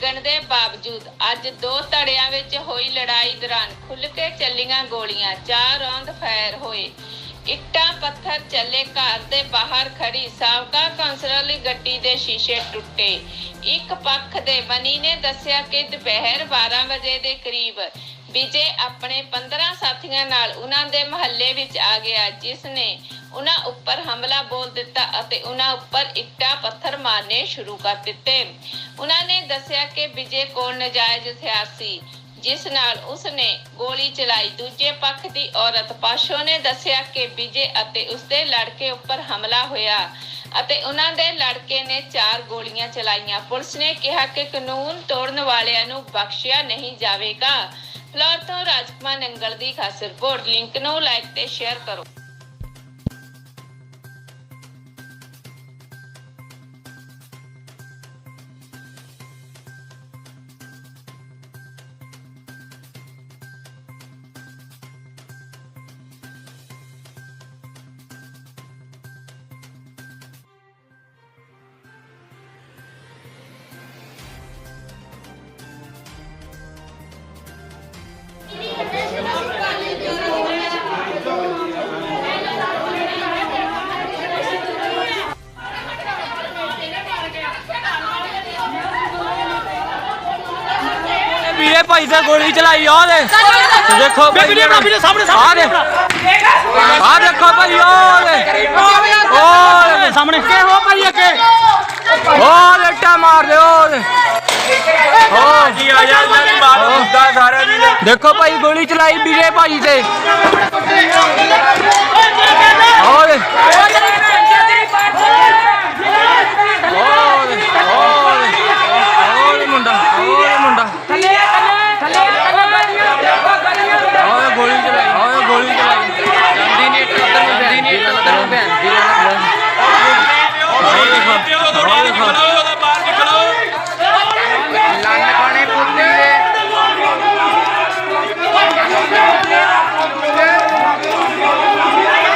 ਲੱਗਣ ਦੇ ਬਾਵਜੂਦ ਅੱਜ ਦੋ ਧੜਿਆਂ ਵਿੱਚ ਹੋਈ ਲੜਾਈ ਦੌਰਾਨ ਖੁੱਲ੍ਹ ਕੇ ਚੱਲੀਆਂ ਗੋਲੀਆਂ, ਚਾਰ ਰੌਂਦ ਫਾਇਰ ਹੋਏ। ਇੱਟਾਂ, ਪੱਥਰ ਚੱਲੇ ਘਰ ਦੇ ਬਾਹਰ ਖੜੀ ਸਾਬਕਾ ਕੌਂਸਲਰ ਲਈ ਗੱਡੀ ਦੇ ਸ਼ੀਸ਼ੇ ਟੁੱਟੇ। ਇੱਕ ਪੱਖ ਦੇ ਮਨੀ ਨੇ ਦੱਸਿਆ ਕਿ ਦੁਪਹਿਰ 12 ਵਜੇ ਦੇ ਕਰੀਬ ਵਿਜੇ ਆਪਣੇ 15 ਸਾਥੀਆਂ ਨਾਲ ਉਹਨਾਂ ਦੇ ਮਹੱਲੇ ਵਿੱਚ ਆ ਗਿਆ, ਜਿਸ ਨੇ ਉਹਨਾਂ ਉੱਪਰ ਹਮਲਾ ਬੋਲ ਦਿੱਤਾ ਅਤੇ ਉਹਨਾਂ ਉੱਪਰ ਇੱਟਾਂ ਪੱਥਰ ਮਾਰਨੇ ਸ਼ੁਰੂ ਕਰ ਦਿੱਤੇ। ਉਹਨਾਂ ਨੇ ਦੱਸਿਆ ਕਿ ਵਿਜੇ ਕੋਲ ਨਜਾਇਜ਼ ਹਥਿਆਰ ਸੀ, ਜਿਸ ਨਾਲ ਉਸਨੇ ਗੋਲੀ ਚਲਾਈ। ਦੂਜੇ ਪੱਖ ਦੀ ਔਰਤ ਪਾਸ਼ੋ ਨੇ ਦੱਸਿਆ ਕਿ ਵਿਜੇ ਅਤੇ ਉਸਦੇ ਲੜਕੇ ਉੱਪਰ ਹਮਲਾ ਹੋਇਆ ਅਤੇ ਉਹਨਾਂ ਦੇ ਲੜਕੇ ਨੇ ਚਾਰ ਗੋਲੀਆਂ ਚਲਾਈਆਂ। ਪੁਲਿਸ ਨੇ ਕਿਹਾ ਕਿ ਕਾਨੂੰਨ ਤੋੜਨ ਵਾਲਿਆਂ ਨੂੰ ਬਖਸ਼ਿਆ ਨਹੀਂ ਜਾਵੇਗਾ। ਫਲੋਰ ਤੋਂ ਰਾਜਕੁਮਾਰ ਨੰਗਲ ਦੀ ਖਾਸ ਰਿਪੋਰਟ। ਲਿੰਕ ਨੂੰ ਲਾਈਕ ਤੇ ਸ਼ੇਅਰ ਕਰੋ। ਵੀਰੇ ਭਾਈ ਤੇ ਗੋਲੀ ਚਲਾਈ ਆ ਉਹਦੇ। ਦੇਖੋ ਭਾਈ ਵੀਰੇ ਵੀਰੇ ਵੀਰੇ ਸਾਹਮਣੇ ਆ ਦੇ ਆ ਦੇਖੋ ਭਾਈ ਉਹਦੇ ਉਹਦੇ। ਸਾਹਮਣੇ ਕੇ ਹੋ ਭਾਈ ਅੱਗੇ। ਉਹ ਲੱਟਾ ਮਾਰ ਦੇ। ਉਹਦੇ ਹੋ ਜੀ ਆ ਜਾ ਇਹਨਾਂ ਦੀ ਬਾਤ ਮੁੱਦਾ ਸਾਰੇ ਦੀ ਦੇਖੋ ਭਾਈ ਗੋਲੀ ਚਲਾਈ ਵੀਰੇ ਭਾਈ ਤੇ ਉਹਦੇ ਉਹਦੇ ਉਹਦੇ ਉਹਦੇ ਮੁੰਡਾ ਉਹਦੇ ਮੁੰਡਾ ਥੱਲੇ ਥੱਲੇ ਉਹਦੇ ਗੋਲੀ ਚਲਾਈ ਉਹਦੇ ਗੋਲੀ ਚਲਾਈ ਜਾਂਦੀ ਨਹੀਂ ਇੱਟ ਉਧਰ ਨੂੰ ਜਾਂਦੀ ਨਹੀਂ ਇੱਟ ਉਧਰ ਨੂੰ ਭੈਣ ਦੀ ਉਹ ਦੇਖੋ ਉਹ ਦੇਖੋ ਉਹਦਾ ਬਾਹਰ ਨਿਕਲੋ ਲੰਨ ਖਾਣੇ ਪੁੱਤੀ ਦੇ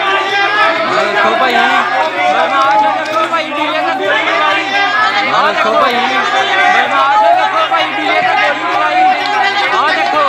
ਦੇਖੋ ਭਾਈ ਬਰਮਾਸ਼ ਦੇਖੋ ਭਾਈ ਡੀਲੇ ਦਾ ਗੋਲੀ ਚਲਾਈ ਆਹ ਦੇਖੋ ਭਾਈ ਬਰਮਾਸ਼ ਦੇਖੋ ਭਾਈ ਡੀਲੇ ਦਾ ਗੋਲੀ ਚਲਾਈ ਆਹ ਦੇਖੋ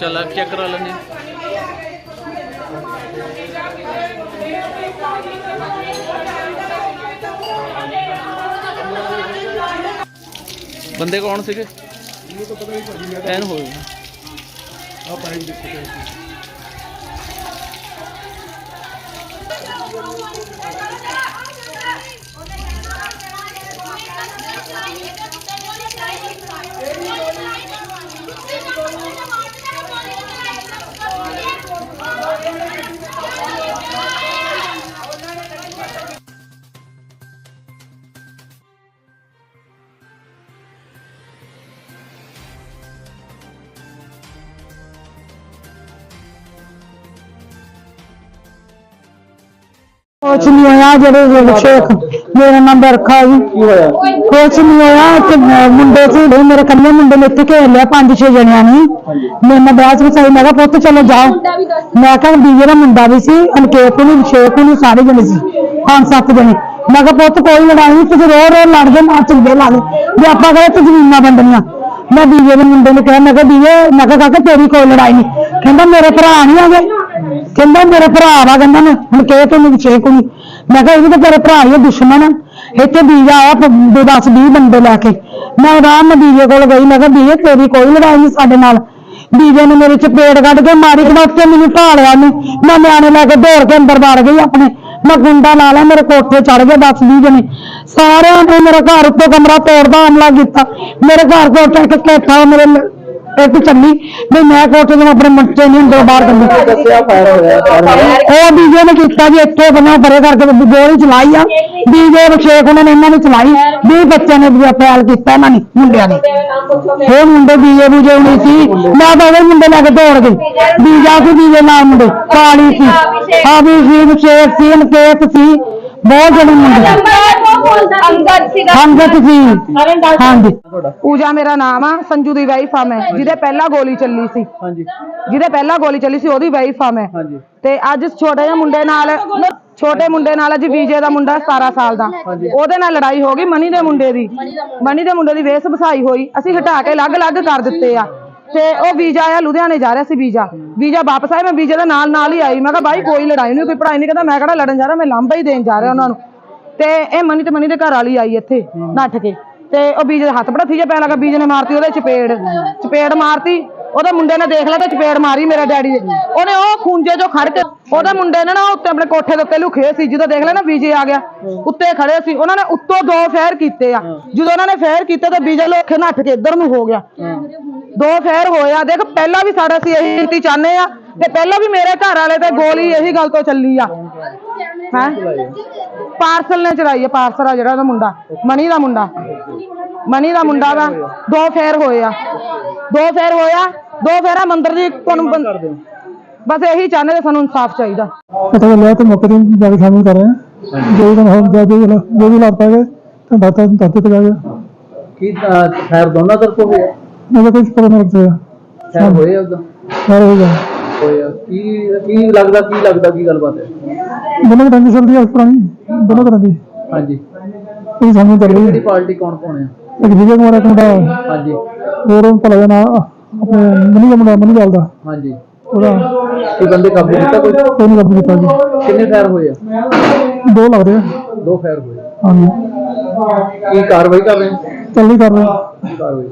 ਚਲ ਚੈੱਕ ਕਰਾ ਲੈਂਦੇ ਬੰਦੇ ਕੌਣ ਸੀਗੇ ਇਹ ਤਾਂ ਪਤਾ ਨਹੀਂ ਭਾਜੀ ਐਨ ਹੋਏ ਆ ਪਾਣੀ ਦੇਖੋ ਕੁਛ ਨਹੀਂ ਹੋਇਆ ਜਿਹੜੇ ਜਿਹੜੇ ਸ਼ੇਖ ਮੇਰਾ ਨਾਮ ਬਰਖਾ ਜੀ। ਕੀ ਹੋਇਆ? ਕੁਛ ਨਹੀਂ ਹੋਇਆ ਤੇ ਮੁੰਡੇ ਸੀ ਜਿਹੜੇ ਮੇਰੇ ਕੱਲੇ ਮੁੰਡੇ ਨੇ ਇੱਥੇ ਘੇਰ ਲਿਆ ਪੰਜ ਛੇ ਜਣਿਆਂ ਨੇ। ਮੇਰੇ ਨਾਲ ਬਾਅਦ ਵਿੱਚ ਆਈ ਮੈਂ ਕਿਹਾ ਪੁੱਤ ਚਲੋ ਜਾਓ ਮੈਂ ਕਿਹਾ ਬੀਜੇ ਦਾ ਮੁੰਡਾ ਵੀ ਸੀ ਅਨਕੇਤ ਨੂੰ ਸ਼ੇਖ ਨੂੰ ਸਾਰੇ ਜਣੇ ਸੀ ਪੰਜ ਸੱਤ ਜਣੇ। ਮੈਂ ਕਿਹਾ ਪੁੱਤ ਕੋਈ ਲੜਾਈ ਨਹੀਂ ਤੁਸੀਂ ਰੋ ਰੋ ਲੜਦੇ ਮਾਰ ਚੰਗੇ ਲਾ ਦੇ ਵੀ ਆਪਾਂ ਕਹੇ ਤੇ ਜ਼ਮੀਨਾਂ ਵੰਡਣੀਆਂ। ਮੈਂ ਬੀਜੇ ਦੇ ਮੁੰਡੇ ਨੂੰ ਕਿਹਾ ਮੈਂ ਕਿਹਾ ਬੀਜੇ ਮੈਂ ਕਿਹਾ ਕਾਕਾ ਤੇਰੀ ਕੋਈ ਲੜਾਈ ਨਹੀਂ ਕਹਿੰਦਾ ਮੇਰੇ ਭਰਾ ਨਹੀਂ ਆ ਗਏ ਕਹਿੰਦਾ ਮੇਰੇ ਭਰਾ ਵਾ, ਕਹਿੰਦਾ ਮੈਂ ਹੁਣ ਕਹੇ ਤੇ ਮੈਨੂੰ ਛੇ ਕੁੜੀ ਮੈਂ ਕਿਹਾ ਇਹ ਵੀ ਤਾਂ ਤੇਰੇ ਭਰਾ ਹੀ ਆ, ਦੁਸ਼ਮਣ ਆ। ਇੱਥੇ ਬੀਜਾ ਆਇਆ 10 20 ਬੰਦੇ ਲੈ ਕੇ। ਮੈਂ ਆਰਾਮ ਨਾਲ ਬੀਜੇ ਕੋਲ ਗਈ, ਮੈਂ ਕਿਹਾ ਬੀਜੇ, ਤੇਰੀ ਕੋਈ ਲੜਾਈ ਨਹੀਂ ਸਾਡੇ ਨਾਲ। ਬੀਜੇ ਨੇ ਮੇਰੇ ਚਪੇੜ ਕੱਢ ਕੇ ਮਾਰੀ, ਖੜੋਤੇ ਮੈਨੂੰ ਢਾਲਿਆ ਨੂੰ ਮੈਂ ਨਿਆਣੇ ਲੈ ਕੇ ਦੌੜ ਕੇ ਅੰਦਰ ਵੜ ਗਈ ਆਪਣੇ। ਮੈਂ ਗੁੰਡਾ ਲਾ ਲਿਆ, ਮੇਰੇ ਕੋਠੇ ਚੜ ਗਏ 10 20 ਜਣੇ। ਸਾਰਿਆਂ ਨੇ ਮੇਰੇ ਘਰ ਉੱਤੇ ਕਮਰਾ ਤੋੜਦਾ ਹਮਲਾ ਕੀਤਾ। ਮੇਰੇ ਘਰ ਕੋਠੇ ਤੇ ਕੇਠਾ, ਮੇਰੇ ਲ- ਇੱਕ ਚੱਲੀ ਵੀ ਮੈਂ ਕੋਠੇ ਤੋਂ ਆਪਣੇ ਮੰਟੇ ਨਹੀਂ ਹੁੰਦੇ ਬਾਹਰ ਕੱਢੀ। ਦੱਸਿਆ ਫਾਇਰ ਹੋਇਆ ਉਹ ਡੀਜੇ ਨੇ ਕੀਤਾ ਜੀ ਇੱਥੇ ਬਣਾ ਪਰੇ ਕਰਕੇ ਵੀ ਗੋਲੀ ਚਲਾਈ ਆ। ਡੀਜੇ ਵਿਸ਼ੇਖ ਉਹਨਾਂ ਨੇ ਇਹਨਾਂ ਨੇ ਚਲਾਈ। 20 ਬੱਚਿਆਂ ਨੇ ਵੀ ਅਪੈਲ ਕੀਤਾ ਇਹਨਾਂ ਨੇ ਮੁੰਡਿਆਂ ਨੇ। ਉਹ ਮੁੰਡੇ ਡੀਜੇ ਬੂਜੇ ਨਹੀਂ ਸੀ ਮੈਂ ਤਾਂ ਉਹਦੇ ਮੁੰਡੇ ਲੈ ਕੇ ਦੌੜ ਗਈ। ਡੀਜਾ ਸੀ ਡੀਜੇ ਨਾਲ ਮੁੰਡੇ ਕਾਲੀ ਸੀ। ਆ ਵੀ ਸੀ ਵਿਸ਼ੇਖ ਸੀ ਅਨਕੇਤ ਸੀ। ਬਹੁਤ ਜਿਹੜੇ ਮੁੰਡੇ। ਅੰਗਦ ਸੀਗਾ। ਸੰਗਤ ਸੀ ਹਾਂਜੀ। ਪੂਜਾ ਮੇਰਾ ਨਾਮ ਆ ਸੰਜੂ ਦੀ ਵਾਈਫ ਆ ਮੈਂ ਜਿਹਦੇ ਪਹਿਲਾਂ ਗੋਲੀ ਚੱਲੀ ਸੀ। ਹਾਂਜੀ। ਜਿਹਦੇ ਪਹਿਲਾਂ ਗੋਲੀ ਚੱਲੀ ਸੀ ਉਹਦੀ ਵਾਈਫ ਆ ਮੈਂ। ਹਾਂਜੀ। ਤੇ ਅੱਜ ਛੋਟੇ ਜਿਹੇ ਮੁੰਡੇ ਨਾਲ ਛੋਟੇ ਮੁੰਡੇ ਨਾਲ ਅੱਜ ਵੀਜੇ ਦਾ ਮੁੰਡਾ 17 ਸਾਲ ਦਾ। ਉਹਦੇ ਨਾਲ ਲੜਾਈ ਹੋ ਗਈ ਮਨੀ ਦੇ ਮੁੰਡੇ ਦੀ। ਮਨੀ ਦੇ ਮੁੰਡੇ। ਦੀ ਵੇਸ ਵਸਾਈ ਹੋਈ। ਅਸੀਂ ਹਟਾ ਕੇ ਅਲੱਗ-ਅਲੱਗ ਕਰ ਦਿੱਤੇ ਆ। ਤੇ ਉਹ ਵੀਜ਼ਾ ਆਇਆ ਲੁਧਿਆਣੇ ਜਾ ਰਿਹਾ ਸੀ ਵੀਜ਼ਾ। ਵੀਜ਼ਾ ਵਾਪਸ ਆਇਆ ਮੈਂ ਵੀਜ਼ੇ ਦੇ ਨਾਲ ਨਾਲ ਹੀ ਆਈ। ਮੈਂ ਕਿਹਾ ਬਾਈ ਕੋਈ ਲੜਾਈ ਨਹੀਂ ਕੋਈ ਪੜਾਈ ਨਹੀਂ। ਕਹਿੰਦਾ ਮੈਂ ਕਿਹੜਾ ਲੜਨ ਜਾ ਰਿਹਾ? ਮੈਂ ਲਾਂਭਾ ਹੀ ਦੇਣ ਜਾ ਰਿਹਾ ਉਹਨਾਂ ਨੂੰ। ਤੇ ਇਹ ਮਨੀ ਤੇ ਮਨੀ ਦੇ ਘਰ ਵਾਲੀ ਆਈ ਇੱਥੇ ਨੱਠ ਕੇ। ਤੇ ਉਹ ਬੀਜ ਦੇ ਹੱਥ ਬੜਾ ਥੀਜਾ ਪੈਣ ਲੱਗਾ ਬੀਜ ਨੇ ਮਾਰਤੀ ਉਹਦੇ ਚਪੇੜ। ਚਪੇੜ ਮਾਰਤੀ ਉਹਦੇ ਮੁੰਡੇ ਨੇ ਦੇਖ ਲਿਆ ਤੇ ਚਪੇੜ ਮਾਰੀ ਮੇਰੇ ਡੈਡੀ ਦੇ ਉਹਨੇ ਉਹ ਖੂੰਜੇ ਚੋਂ ਖੜ ਕੇ ਉਹਦੇ ਮੁੰਡੇ ਨੇ ਨਾ ਉੱਤੇ ਆਪਣੇ ਕੋਠੇ ਦੇ ਉੱਤੇ ਲੁਕੇ ਸੀ ਜਦੋਂ ਦੇਖ ਲਿਆ ਨਾ ਬੀਜੇ ਆ ਗਿਆ। ਉੱਤੇ ਖੜੇ ਸੀ ਉਹਨਾਂ ਨੇ ਉੱਤੋਂ ਦੋ ਫੇਰ ਕੀਤੇ ਆ। ਜਦੋਂ ਉਹਨਾਂ ਨੇ ਫੇਰ ਕੀਤੇ ਤੇ ਬੀਜੇ ਲੋਕੇ ਨੱਠ ਕੇ ਇੱਧਰ ਨੂੰ ਹੋ ਗਿਆ। ਦੋ ਫੇਰ ਹੋਇਆ ਦੇਖ ਪਹਿਲਾਂ ਵੀ ਸਾਡਾ ਸੀ ਇਹੀ ਨੀਤੀ ਚਾਹੁੰਦੇ ਆ ਤੇ ਪਹਿਲਾਂ ਵੀ ਮੇਰੇ ਘਰ ਵਾਲੇ ਤੇ ਗੋਲੀ ਇਹੀ ਗੱਲ ਤੋਂ ਚੱਲੀ ਆ। ਹੈ? ਪਾਰਸਲ ਨੇ ਚਲਾਈ ਆ ਪਾਰਸਲ ਆ ਜਿਹੜਾ ਉਹਦਾ ਮੁੰਡਾ ਮਨੀ ਦਾ ਮੁੰਡਾ। ਮਨੀ ਦਾ ਮੁੰਡਾ ਵਾ ਦੋ ਫੇਰ ਹੋਏ ਆ। ਦੋ ਫੇਰ ਹੋਇਆ ਦੋ ਫੇਰਾ ਮੰਦਰ ਦੀ ਤੁਹਾਨੂੰ ਬਸ ਇਹੀ ਚਾਹੁੰਦੇ ਤੇ ਸਾਨੂੰ ਇਨਸਾਫ ਚਾਹੀਦਾ। ਪਤਾ ਚੱਲਿਆ ਤੇ ਮੌਕੇ ਤੇ ਜਾ ਕੇ ਸ਼ਾਮਿਲ ਕਰ ਰਹੇ। ਹਾਂ ਜੋ ਵੀ ਹੋ ਜਾ ਜੋ ਜੋ ਵੀ ਲੱਗ ਪਾਏਗਾ ਤਾਂ ਦਾਤਾ ਦਾਤੇ ਤੇ ਜਾ ਕੇ ਕੀ ਫਾਇਰ ਦੋਨਾਂ ਤਰਫੋਂ ਹੋਇਆ ਮੇਰੇ ਕੋਈ ਪਤਾ ਨਹੀਂ ਲੱਗਦਾ। ਫਾਇਰ ਹੋਏ ਉਦੋਂ। ਸਾਰੇ ਹੋ ਗਿਆ ਹੋਇਆ ਕੀ ਕੀ ਲੱਗਦਾ ਕੀ ਲੱਗਦਾ ਕੀ ਗੱਲਬਾਤ ਹੈ? ਦੋਨੋਂ ਤਰ੍ਹਾਂ ਦੀ ਚੱਲਦੀ ਹੈ ਪੁਰਾਣੀ ਦੋਨੋਂ ਤਰ੍ਹਾਂ ਦੀ। ਹਾਂਜੀ। ਇਹ ਸਾਹਮਣੇ ਚੱਲ ਰਹੀ ਕਿਹੜੀ ਹੈ ਪਾਰਟੀ ਕੌਣ ਕੌਣ ਹੈ? ਇੱਕ ਵਿਜੇ ਕੁਮਾਰ ਦਾ ਮੁੰਡਾ। ਹਾਂਜੀ। ਹੋਰ ਉਹ ਭਲਾ ਨਾ ਆਪਣੇ ਮਨੀ ਦਾ ਮੁੰਡਾ ਮਨੀ ਲਾਲ ਦਾ। ਹਾਂਜੀ। ਉਹਦਾ ਕੋਈ ਬੰਦੇ ਕਾਬੂ ਕੀਤਾ ਕੋਈ? ਕੋਈ ਨਹੀਂ ਕਾਬੂ ਕੀਤਾ ਜੀ। ਕਿੰਨੇ ਫਾਇਰ ਹੋਏ ਆ? ਦੋ ਲੱਗਦੇ ਆ। ਦੋ ਫਾਇਰ ਹੋਏ ਹਾਂਜੀ। ਕੀ ਕਾਰਵਾਈ ਕਰ ਰਹੇ ਹੋ? ਚੱਲੀ ਕਰ ਰਹੇ। ਕਾਰਵਾਈ?